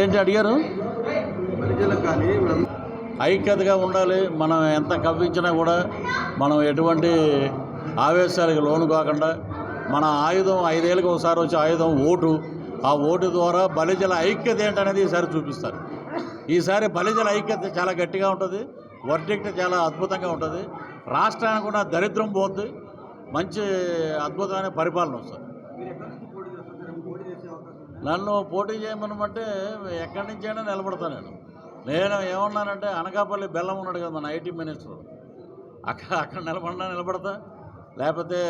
ఏంటి అడిగారు? ఐక్యతగా ఉండాలి మనం ఎంత కవ్వించినా కూడా మనం ఎటువంటి ఆవేశాలకు లోను కాకుండా మన ఆయుధం ఐదేళ్ళకి ఒకసారి వచ్చే ఆయుధం ఓటు ఆ ఓటు ద్వారా బలిజల ఐక్యత ఏంటనేది ఈసారి చూపిస్తారు. ఈసారి బలిజల ఐక్యత చాలా గట్టిగా ఉంటుంది వర్డిక్ట్ చాలా అద్భుతంగా ఉంటుంది. రాష్ట్రానికి కూడా దరిద్రం పోద్ది మంచి అద్భుతమైన పరిపాలన వస్తుంది మీరు ఎక్కడి నుంచి పోటీ చేస్తారు పోటీ చేసే అవకాశం ఉంది నన్ను పోటీ చేయమనమంటే ఎక్కడి నుంచైనా నిలబడతాను నేను. నేను ఏమన్నానంటే అనకాపల్లి బెల్లం ఉన్నాడు కదా మన ఐటీ మినిస్టర్. అక్కడ అక్కడ నిలబడినా నిలబడతా? లేకపోతే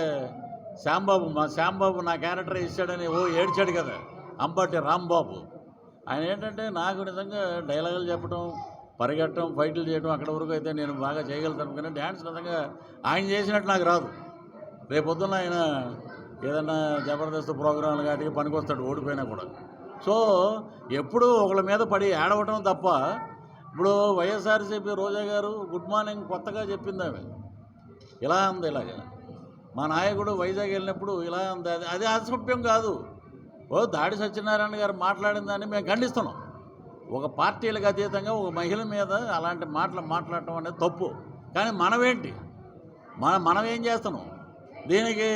శ్యాంబాబు మా శ్యాంబాబు నా క్యారెక్టర్ ఇచ్చాడని ఓ ఏడ్చాడు కదా అంబటి రాంబాబు. ఆయన ఏంటంటే నాకు నిజంగా డైలాగులు చెప్పడం పరిగెట్టడం ఫైట్లు చేయడం అక్కడ వరకు అయితే నేను బాగా చేయగలుగుతాను. కానీ డ్యాన్స్ నిజంగా ఆయన చేసినట్టు నాకు రాదు. రేపొద్దున ఆయన ఏదైనా జబర్దస్త్ ప్రోగ్రాంలు కాటికి పనికొస్తాడు ఓడిపోయినా కూడా. సో ఎప్పుడూ ఒకళ్ళ మీద పడి ఏడవటం తప్ప ఇప్పుడు వైఎస్ఆర్సీపీ రోజా గారు గుడ్ మార్నింగ్ కొత్తగా చెప్పింది ఆమె. ఇలా ఉంది ఇలాగ. మా నాయకుడు వైజాగ్ వెళ్ళినప్పుడు ఇలా ఉంది అది అది అసభ్యం కాదు. ఓ దాడి సత్యనారాయణ గారు మాట్లాడిన దాన్ని మేము ఖండిస్తున్నాం. ఒక పార్టీలకు అతీతంగా ఒక మహిళ మీద అలాంటి మాటలు మాట్లాడటం అనేది తప్పు. కానీ మనమేంటి? మన మనం ఏం చేస్తున్నాం? దీనికి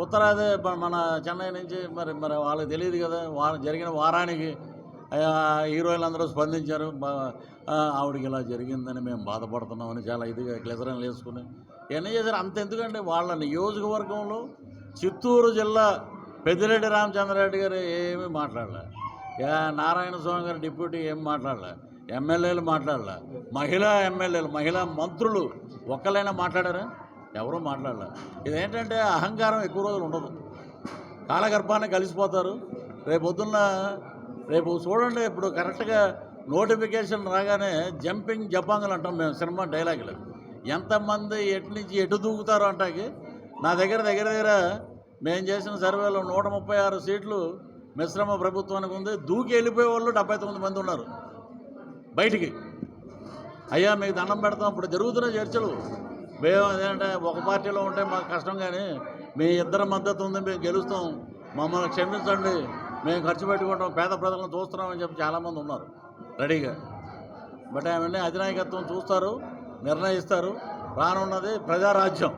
ఉత్తరాది మన- చెన్నై నుంచి మరి మరి వాళ్ళకి తెలియదు కదా. వాళ్ళ జరిగిన వారానికి హీరోయిన్లు అందరూ స్పందించారు. ఆవిడకి ఇలా జరిగిందని మేము బాధపడుతున్నామని చాలా ఇదిగా గ్లెజరన్లు వేసుకుని. ఇవన్నీ చేశారు. అంత ఎందుకంటే వాళ్ళ నియోజకవర్గంలో చిత్తూరు జిల్లా పెద్దిరెడ్డి రామచంద్రారెడ్డి గారు ఏమీ మాట్లాడలే. నారాయణ స్వామి గారు డిప్యూటీ ఏం మాట్లాడలే. ఎమ్మెల్యేలు మాట్లాడలే. మహిళా ఎమ్మెల్యేలు మహిళా మంత్రులు ఒక్కలైనా మాట్లాడారా? ఎవరూ మాట్లాడలే. ఇదేంటంటే అహంకారం ఎక్కువ రోజులు ఉండదు. కాలగర్భాన్ని కలిసిపోతారు. రేపు పొద్దున్న రేపు చూడండి ఇప్పుడు కరెక్ట్గా నోటిఫికేషన్ రాగానే జంపింగ్ జపాంగులు అంటాం మేము సినిమా డైలాగులు. ఎంతమంది ఎటు నుంచి ఎటు దూకుతారో అంటాకి నా దగ్గర దగ్గర దగ్గర మేము చేసిన సర్వేలో నూట ముప్పై ఆరు సీట్లు మిశ్రమ ప్రభుత్వానికి ఉంది. దూకి వెళ్ళిపోయే వాళ్ళు డెబ్బై తొమ్మిది మంది ఉన్నారు బయటికి. అయ్యా మీకు దండం పెడతాం. ఇప్పుడు జరుగుతున్న చర్చలు మేము ఏంటంటే ఒక పార్టీలో ఉంటే మాకు కష్టం కానీ మీ ఇద్దరి మద్దతు ఉంది మేము గెలుస్తాం. మమ్మల్ని క్షమించండి. మేము ఖర్చు పెట్టుకుంటాం పేద ప్రజలను చూస్తున్నామని చెప్పి చాలామంది ఉన్నారు రెడీగా. బట్ అవన్నీ అధినాయకత్వం చూస్తారు నిర్ణయిస్తారు. రానున్నది ప్రజారాజ్యం.